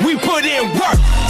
We put in work.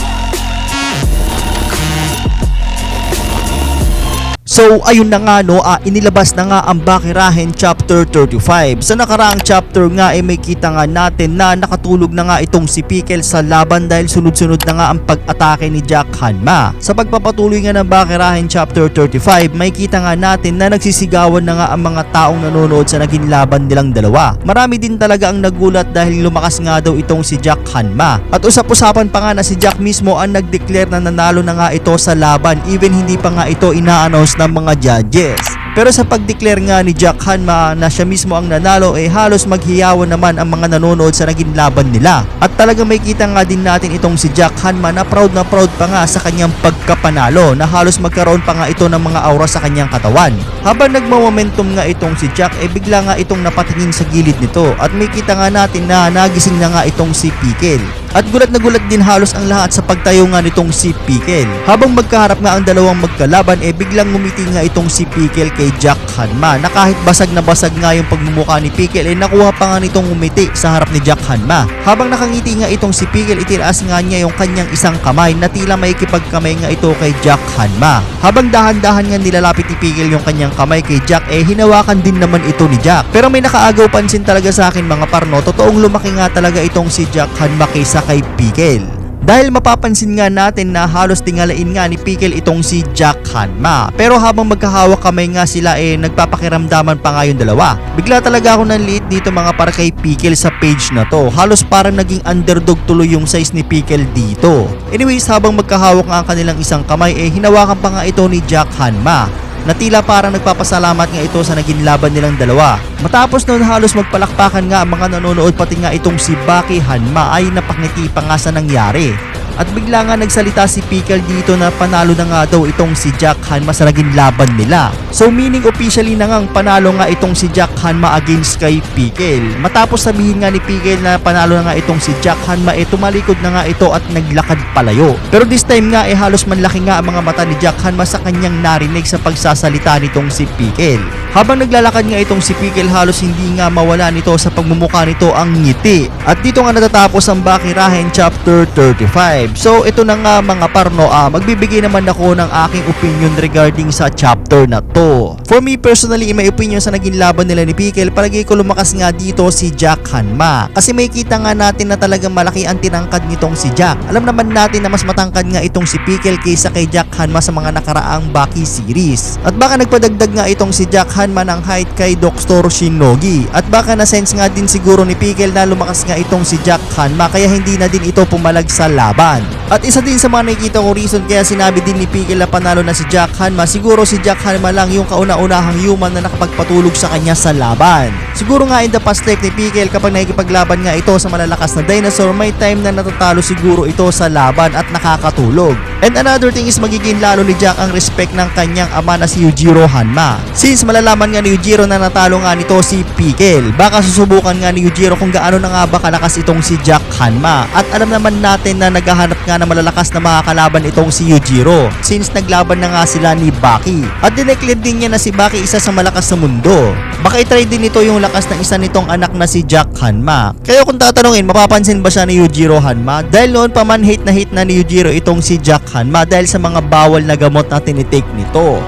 So ayun na nga no, ah, inilabas na nga ang Bakirahen chapter 35. Sa nakaraang chapter nga ay may kita nga natin na nakatulog na nga itong si Pickle sa laban dahil sunod-sunod na nga ang pag-atake ni Jack Hanma. Sa pagpapatuloy nga ng Bakirahen chapter 35, may kita nga natin na nagsisigawan na nga ang mga taong nanonood sa naging laban nilang dalawa. Marami din talaga ang nagulat dahil lumakas nga daw itong si Jack Hanma. At usap-usapan pa nga na si Jack mismo ang nag-declare na nanalo na nga ito sa laban even hindi pa nga ito ina-announce ng mga judges. Pero sa pag-declare nga ni Jack Hanma na siya mismo ang nanalo eh halos maghiyawan naman ang mga nanonood sa naging laban nila. At talaga may kita nga din natin itong si Jack Hanma na proud na proud pa nga sa kanyang pagkapanalo na halos magkaroon pa nga ito ng mga aura sa kanyang katawan. Habang nagmamomentum nga itong si Jack eh bigla nga itong napatingin sa gilid nito at may kita nga natin na nagising na nga itong si Pickle. At gulat na gulat din halos ang lahat sa pagtayo nga nitong si Pickle. Habang magkaharap nga ang dalawang magkalaban eh biglang ngumiti nga itong si Pickle kay Jack Hanma na kahit basag na basag nga yung pagmumukha ni Pickle eh nakuha pa nga nitong ngumiti sa harap ni Jack Hanma. Habang nakangiti nga itong si Pickle itiraas nga niya yung kanyang isang kamay na tila may kipagkamay nga ito kay Jack Hanma. Habang dahan-dahan nga nilalapit ni Pickle yung kanyang kamay kay Jack eh hinawakan din naman ito ni Jack. Pero may nakaagaw pansin talaga sa akin mga parno, totoong lumaki nga talaga itong si Jack Hanma kaysa kay Pickle. Dahil mapapansin nga natin na halos tingalain nga ni Pickle itong si Jack Hanma. Pero habang magkahawak kamay nga sila eh nagpapakiramdaman pa nga yung dalawa. Bigla talaga ako nanliit dito mga para kay Pickle sa page na to. Halos parang naging underdog tuloy yung size ni Pickle dito. Anyways habang magkahawak nga ang kanilang isang kamay eh hinawakan pa nga ito ni Jack Hanma na tila parang nagpapasalamat nga ito sa naging laban nilang dalawa. Matapos noon halos magpalakpakan nga ang mga nanonood pati nga itong si Baki Hanma ay napangiti pa nga sa nangyari. At bigla nga nagsalita si Pickle dito na panalo na nga daw itong si Jack Hanma sa naging laban nila. So meaning officially na ngang panalo nga itong si Jack Hanma against kay Pickle. Matapos sabihin nga ni Pickle na panalo na nga itong si Jack Hanma eh tumalikod na nga ito at naglakad palayo. Pero this time nga eh halos manlaki nga ang mga mata ni Jack Hanma sa kanyang narinig sa pagsasalita nitong si Pickle. Habang naglalakad nga itong si Pickle halos hindi nga mawala nito sa pagmumukha nito ang ngiti. At dito nga natatapos ang Bakirahen chapter 35. So ito na nga mga parno, ah, magbibigay naman ako ng aking opinion regarding sa chapter na to. For me personally, may opinion sa naging laban nila ni Pickle, palagi ko lumakas nga dito si Jack Hanma. Kasi may kita nga natin na talagang malaki ang tinangkad nitong si Jack. Alam naman natin na mas matangkad nga itong si Pickle kaysa kay Jack Hanma sa mga nakaraang Baki series. At baka nagpadagdag nga itong si Jack Hanma ng height kay Dr. Shinogi. At baka na-sense nga din siguro ni Pickle na lumakas nga itong si Jack Hanma kaya hindi na din ito pumalag sa laban. At isa din sa mga nakikita ko reason kaya sinabi din ni Pickle na panalo na si Jack Hanma, siguro si Jack Hanma lang yung kauna-unahang human na nakapagpatulog sa kanya sa laban. Siguro nga in the past life ni Pickle kapag nakikipaglaban nga ito sa malalakas na dinosaur, may time na natatalo siguro ito sa laban at nakakatulog. And another thing is magiging lalo ni Jack ang respect ng kanyang ama na si Yujiro Hanma. Since malalaman nga ni Yujiro na natalo nga nito si Pickle, baka susubukan nga ni Yujiro kung gaano na nga ba kalakas itong si Jack Hanma. At alam naman natin na naghahanap nga na malalakas na mga kalaban itong si Yujiro since naglaban na nga sila ni Baki. At dineclare din niya na si Baki isa sa malakas sa mundo. Baka itry din nito yung lakas ng isa nitong anak na si Jack Hanma. Kaya kung tatanungin, mapapansin ba siya ni Yujiro Hanma? Dahil noon pa man hate na hate na ni Yujiro itong si Jack Hanma dahil sa mga bawal na gamot na tinitake nito.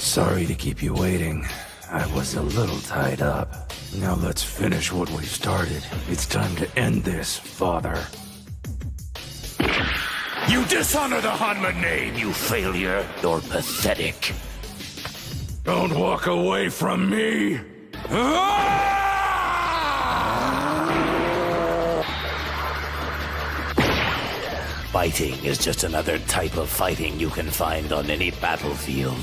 Sorry to keep you waiting. I was a little tied up. Now let's finish what we started. It's time to end this, father. You dishonor the Hanma name, you failure. You're pathetic. Don't walk away from me! Ah! Fighting is just another type of fighting you can find on any battlefield.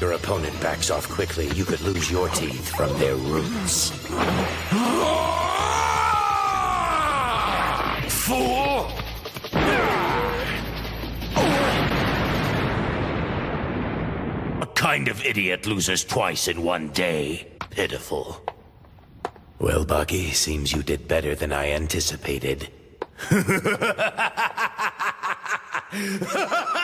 Your opponent backs off quickly, you could lose your teeth from their roots. Ah! Fool! Kind of idiot loses twice in one day. Pitiful. Well, Bucky, seems you did better than I anticipated.